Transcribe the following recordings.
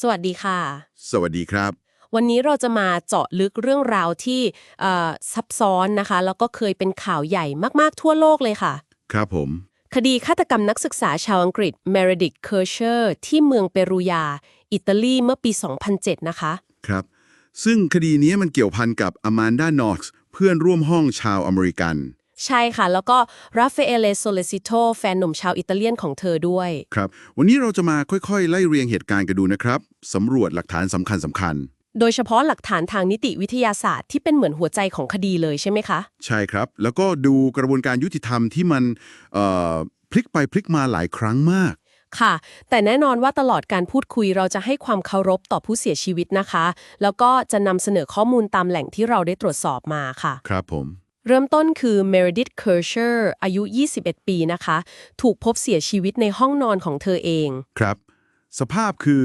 สวัสดีค่ะ สวัสดีครับ วันนี้เราจะมาเจาะลึกเรื่องราวที่เอ่อซับซ้อนนะคะ แล้วก็เคยเป็นข่าวใหญ่มากๆทั่วโลกเลยค่ะ ครับผม คดีฆาตกรรมนักศึกษาชาวอังกฤษเมริดิ h เคอร์เชอร์ที่เมืองเปรูยา อิตาลีเมื่อปี 2007 นะคะ ครับ ซึ่งคดีนี้มันเกี่ยวพันกับอ m ม n นดา n น x เพื่อนร่วมห้องชาวอเมริกัน ใช่ค่ะ แล้วก็ราฟาเอเลโซเลซิโตแฟนหนุ่มชาวอิตาเลียนของเธอด้วย ครับ วันนี้เราจะมาค่อยๆ ไล่เรียงเหตุการณ์กันดูนะครับสำรวจหลักฐานสำคัญสำคัญ โดยเฉพาะหลักฐานทางนิติวิทยาศาสตร์ที่เป็นเหมือนหัวใจของคดีเลยใช่ไหมคะ ใช่ครับ แล้วก็ดูกระบวนการยุติธรรมที่มันเอ่อพลิกไปพลิกมาหลายครั้งมาก ค่ะ แต่แน่นอนว่าตลอดการพูดคุยเราจะให้ความเคารพต่อผู้เสียชีวิตนะคะ แล้วก็จะนำเสนอข้อมูลตามแหล่งที่เราได้ตรวจสอบมาค่ะ ครับผม เริ่มต้นคือ Meredith Kersher อายุ 21 ปีนะคะ ถูกพบเสียชีวิตในห้องนอนของเธอเอง ครับ สภาพคือ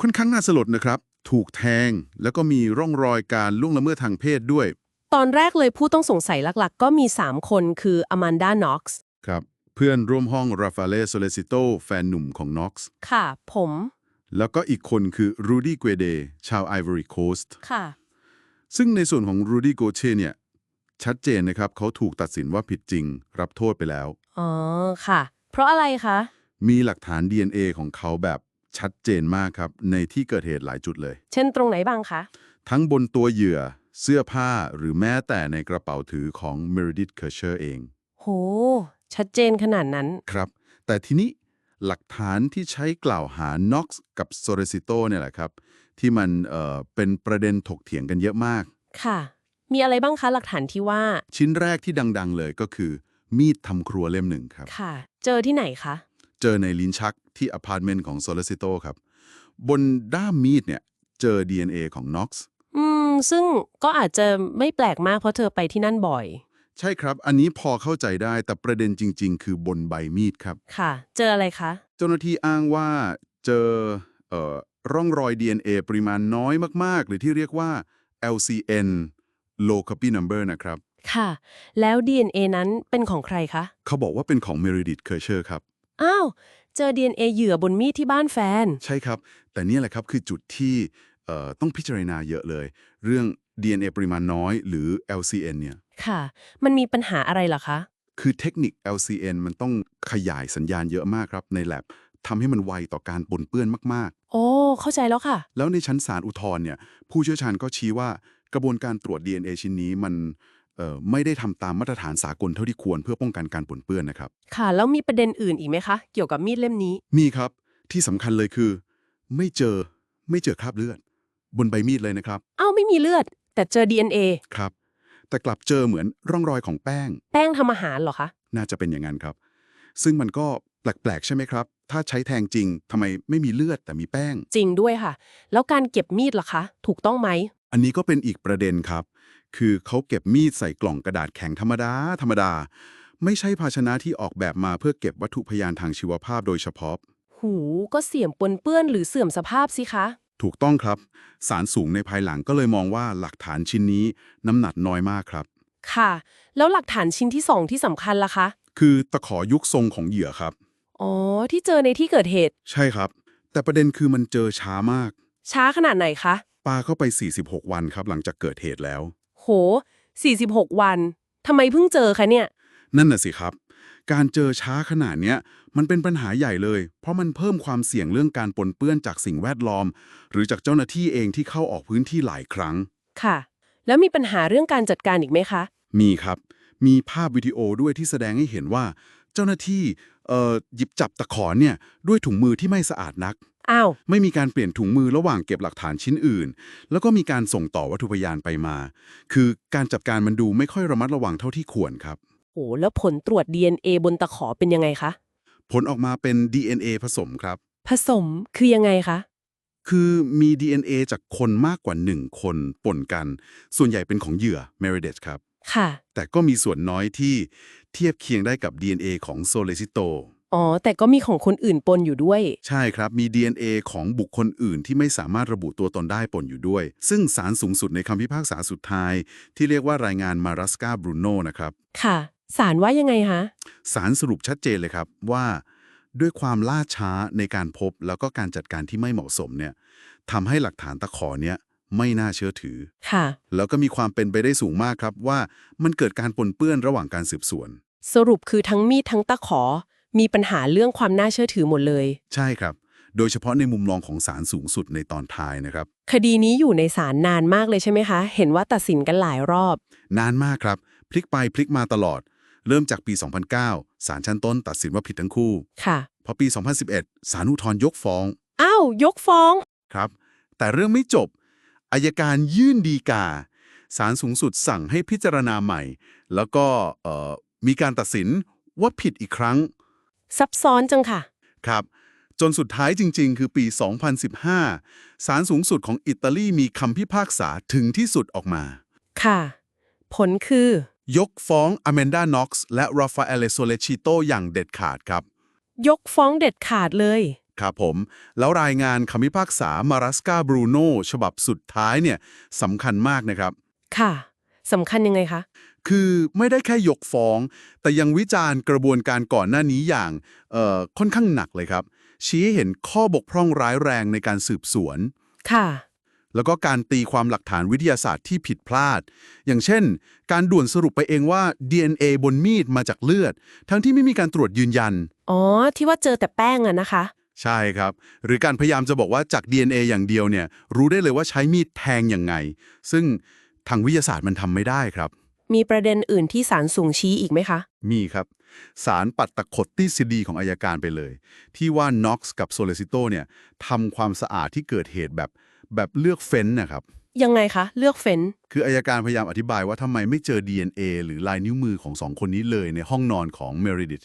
ค่อนข้างน่าสลดนะครับ ถูกแทงแล้วก็มีร่องรอยการล่วงละเมิดทางเพศด้วย ตอนแรกเลยผู้ต้องสงสัยหลักๆ ก็มี 3 คนคือ Amanda Knox ครับ เพื่อนร่วมห้องราฟาเลโซเลซิโตแฟนหนุ่มของน็อกซ์ค่ะ ผม แล้วก็อีกคนคือรูดี้เกวเดชาวไอวอรีโคสต์ค่ะ ซึ่งในส่วนของรูดี้โกเชเนี่ย ชัดเจนนะครับเขาถูกตัดสินว่าผิดจริง รับโทษไปแล้ว อ๋อ ค่ะ เพราะอะไรคะ มีหลักฐาน DNA ของเขาแบบชัดเจนมากครับ ในที่เกิดเหตุหลายจุดเลย เช่นตรงไหนบ้างคะ ทั้งบนตัวเหยื่อ เสื้อผ้าหรือแม้แต่ในกระเป๋าถือของ Meredith Kercher เอง โห ชัดเจนขนาดนั้น ครับ แต่ทีนี้หลักฐานที่ใช้กล่าวหา Knox กับ s o r e c i t o เนี่ยแหละครับ ที่มันเอ่อเป็นประเด็นถกเถียงกันเยอะมาก ค่ะ มีอะไรบ้างคะหลักฐานที่ว่า ชิ้นแรกที่ดังๆเลยก็คือ มีดทำครัวเล่มหนึ่งครับ ค่ะ เจอที่ไหนคะ เจอในลิ้นชักที่อพาร์ตเมนต์ของ s o l i c i t o ครับ บนด้ามมีดเนี่ยเจอ DNA ของ Knox อืม ซึ่งก็อาจจะไม่แปลกมากเพราะเธอไปที่นั่นบ่อย ใช่ครับ อันนี้พอเข้าใจได้แต่ประเด็นจริง ๆ คือบนใบมีดครับ ค่ะ เจออะไรคะ เจ้าหน้าที่อ้างว่าเจอเอ่อร่องรอย DNA ปริมาณน้อยมากๆ หรือที่เรียกว่า LCN low copy number นะครับ ค่ะ แล้ว DNA นั้นเป็นของใครคะ เขาบอกว่าเป็นของ Meredith Kercher ครับ อ้าว เจอ DNA เหยื่อบนมีดที่บ้านแฟน ใช่ครับ แต่เนี่ยแหละครับคือจุดที่เอ่อต้องพิจารณาเยอะเลย เรื่อง DNA ปริมาณน้อยหรือ LCN เนี่ย ค่ะ มันมีปัญหาอะไรเหรอคะ คือเทคนิค LCN มันต้องขยายสัญญาณเยอะมากครับใน lab ทำให้มันไวต่อการปนเปื้อนมากโอ้ เข้าใจแล้วค่ะๆแล้วในชั้นศาลอุทธรณ์เนี่ยผู้เชี่ยวชาญก็ชี้ว่า กระบวนการตรวจ DNA ชิ้นนี้มันเอ่อไม่ได้ทำตามมาตรฐานสากลเท่าที่ควรเพื่อป้องกันการปนเปื้อนนะครับ ค่ะ แล้วมีประเด็นอื่นอีกไหมคะ เกี่ยวกับมีดเล่มนี้ มีครับ ที่สำคัญเลยคือ ไม่เจอไม่เจอคราบเลือด บนใบมีดเลยนะครับอ้าวไม่มีเลือด แต่เจอ DNA ครับ แต่กลับเจอเหมือนร่องรอยของแป้ง แป้งทำอาหารเหรอคะ น่าจะเป็นอย่างนั้นครับ ซึ่งมันก็แปลกๆ ใช่ไหมครับ ถ้าใช้แทงจริงทำไมไม่มีเลือดแต่มีแป้ง จริงด้วยค่ะ แล้วการเก็บมีดล่ะคะ ถูกต้องไหม อันนี้ก็เป็นอีกประเด็นครับ คือเขาเก็บมีดใส่กล่องกระดาษแข็งธรรมดา ธรรมดา ไม่ใช่ภาชนะที่ออกแบบมาเพื่อเก็บวัตถุพยานทางชีวภาพโดยเฉพาะ หูก็เสี่ยมปนเปื้อนหรือเสื่อมสภาพสิคะ ถูกต้องครับ สารสูงในภายหลังก็เลยมองว่าหลักฐานชิ้นนี้น้ำหนักน้อยมากครับ ค่ะ แล้วหลักฐานชิ้นที่สองที่สำคัญล่ะคะ คือตะขอยุคทรงของเหยื่อครับ อ๋อ ที่เจอในที่เกิดเหตุ ใช่ครับ แต่ประเด็นคือมันเจอช้ามาก ช้าขนาดไหนคะ ปาเข้าไป 46 วันครับหลังจากเกิดเหตุแล้ว โห 46 วัน ทำไมเพิ่งเจอคะเนี่ย นั่นน่ะสิครับ การเจอช้าขนาดเนี้ยมันเป็นปัญหาใหญ่เลย เพราะมันเพิ่มความเสี่ยงเรื่องการปนเปื้อนจากสิ่งแวดล้อม หรือจากเจ้าหน้าที่เองที่เข้าออกพื้นที่หลายครั้ง ค่ะ แล้วมีปัญหาเรื่องการจัดการอีกไหมคะ มีครับ มีภาพวิดีโอด้วยที่แสดงให้เห็นว่า เจ้าหน้าที่เอ่อหยิบจับตะขอเนี่ยด้วยถุงมือที่ไม่สะอาดนัก อ้าวไม่มีการเปลี่ยนถุงมือระหว่างเก็บหลักฐานชิ้นอื่น แล้วก็มีการส่งต่อวัตถุพยานไปมา คือการจัดการมันดูไม่ค่อยระมัดระวังเท่าที่ควรครับโหแล้วผลตรวจ DNA บนตะขอเป็นยังไงคะ ผลออกมาเป็น DNA ผสมครับ ผสมคือยังไงคะ คือมี DNA จากคนมากกว่า 1 คนปนกัน ส่วนใหญ่เป็นของเหยื่อ Meredith ครับ ค่ะ แต่ก็มีส่วนน้อยที่เทียบเคียงได้กับ DNA ของ Solicito อ๋อ แต่ก็มีของคนอื่นปนอยู่ด้วย ใช่ครับ มี DNA ของบุคคลอื่นที่ไม่สามารถระบุตัวตนได้ปนอยู่ด้วย ซึ่งศาลสูงสุดในคำพิพากษาสุดท้าย ที่เรียกว่ารายงานมารัสกาบรูโนนะครับ ค่ะสารว่ายังไงคะศาลสรุปชัดเจนเลยครับว่า ด้วยความล่าช้าในการพบแล้วก็การจัดการที่ไม่เหมาะสมเนี่ยทำให้หลักฐานตะขอเนี้ยไม่น่าเชื่อถือ ค่ะ แล้วก็มีความเป็นไปได้สูงมากครับว่ามันเกิดการปนเปื้อนระหว่างการสืบสวน สรุปคือทั้งมีดทั้งตะขอ มีปัญหาเรื่องความน่าเชื่อถือหมดเลย ใช่ครับ โดยเฉพาะในมุมมองของศาลสูงสุดในตอนท้ายนะครับ คดีนี้อยู่ในศาลนานมากเลยใช่ไหมคะ เห็นว่าตัดสินกันหลายรอบ นานมากครับ พลิกไปพลิกมาตลอด เริ่มจากปี 2009ศาลชั้นต้นตัดสินว่าผิดทั้งคู่ ค่ะ พอปี 2011ศาลอุทธรณ์ยกฟ้องอ้าวยกฟ้อง ครับ แต่เรื่องไม่จบอายการยื่นดีกาศาลสูงสุดสั่งให้พิจารณาใหม่ แล้วก็เอ่อมีการตัดสินว่าผิดอีกครั้ง ซับซ้อนจังค่ะ ครับ จนสุดท้ายจริง ๆ คือปี 2015 ศาลสูงสุดของอิตาลีมีคำพิพากษาถึงที่สุดออกมา ค่ะ ผลคือ ยกฟ้องอแมนดาน็อกซ์และราฟาเอเลโซเลชิโตอย่างเด็ดขาดครับ ยกฟ้องเด็ดขาดเลย ครับผม แล้วรายงานคำพิพากษามารัสกาบรูโนฉบับสุดท้ายเนี่ยสำคัญมากนะครับ ค่ะ สำคัญยังไงคะ คือไม่ได้แค่ยกฟ้อง แต่ยังวิจารณ์กระบวนการก่อนหน้านี้อย่างเอ่อค่อนข้างหนักเลยครับ ชี้ให้เห็นข้อบกพร่องร้ายแรงในการสืบสวน ค่ะ แล้วก็การตีความหลักฐานวิทยาศาสตร์ที่ผิดพลาด อย่างเช่น การด่วนสรุปไปเองว่า DNA บนมีดมาจากเลือด ทั้งที่ไม่มีการตรวจยืนยัน อ๋อ ที่ว่าเจอแต่แป้งอะนะคะ ใช่ครับ หรือการพยายามจะบอกว่าจาก DNA อย่างเดียวเนี่ยรู้ได้เลยว่าใช้มีดแทงยังไง ซึ่ง ทางวิทยาศาสตร์มันทำไม่ได้ครับ มีประเด็นอื่นที่ศาลสูงชี้อีกไหมคะ มีครับสารปัดตะขดทฤษฎีของอายการไปเลย ที่ว่าน็อกซ์กับโซเลซิโตเนี่ยทำความสะอาดที่เกิดเหตุแบบแบบเลือกเฟ้นนะครับ ยังไงคะ เลือกเฟ้น คืออายการพยายามอธิบายว่าทำไมไม่เจอ DNA หรือลายนิ้วมือของสองคนนี้เลยในห้องนอนของเมริดิต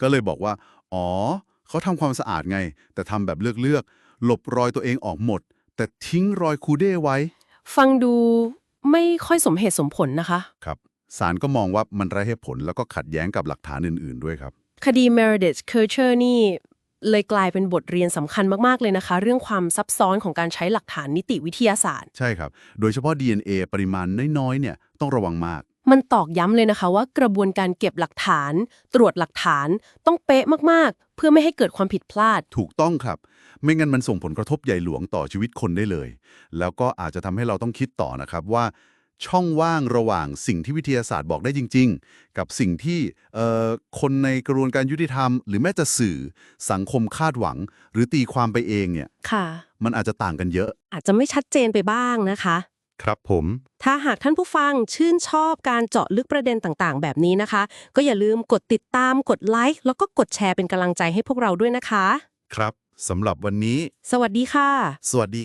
ก็เลยบอกว่า อ๋อ เขาทำความสะอาดไง แต่ทำแบบเลือกๆหลบรอยตัวเองออกหมด แต่ทิ้งรอยคูเด้ไว้ ฟังดู ไม่ค่อยสมเหตุสมผลนะคะ ครับศาลก็มองว่ามันไร้เหตุผลแล้วก็ขัดแย้งกับหลักฐานอื่น ๆ ด้วยครับ คดี Meredith c u r c h e r นี่ เลยกลายเป็นบทเรียนสำคัญมาก ๆ เลยนะคะ เรื่องความซับซ้อนของการใช้หลักฐานนิติวิทยาศาสตร์ ใช่ครับ โดยเฉพาะ DNA ปริมาณน้อย ๆ เนี่ยต้องระวังมาก มันตอกย้ำเลยนะคะว่ากระบวนการเก็บหลักฐาน ตรวจหลักฐานต้องเป๊ะมาก ๆ เพื่อไม่ให้เกิดความผิดพลาด ถูกต้องครับ ไม่งั้นมันส่งผลกระทบใหญ่หลวงต่อชีวิตคนได้เลย แล้วก็อาจจะทำให้เราต้องคิดต่อนะครับว่า ช่องว่างระหว่างสิ่งที่วิทยาศาสตร์บอกได้จริง ๆ กับสิ่งที่เอ่อคนในกระบวนการยุติธรรม หรือแม้แต่สื่อสังคมคาดหวัง หรือตีความไปเองเนี่ยค่ะ มันอาจจะต่างกันเยอะ อาจจะไม่ชัดเจนไปบ้างนะคะ ครับผม ถ้าหากท่านผู้ฟังชื่นชอบการเจาะลึกประเด็นต่างๆ แบบนี้นะคะ ก็อย่าลืมกดติดตามกดไลค์แล้วก็กดแชร์เป็นกำลังใจให้พวกเราด้วยนะคะ ครับสำหรับวันนี้ สวัสดีค่ะ สวัสดี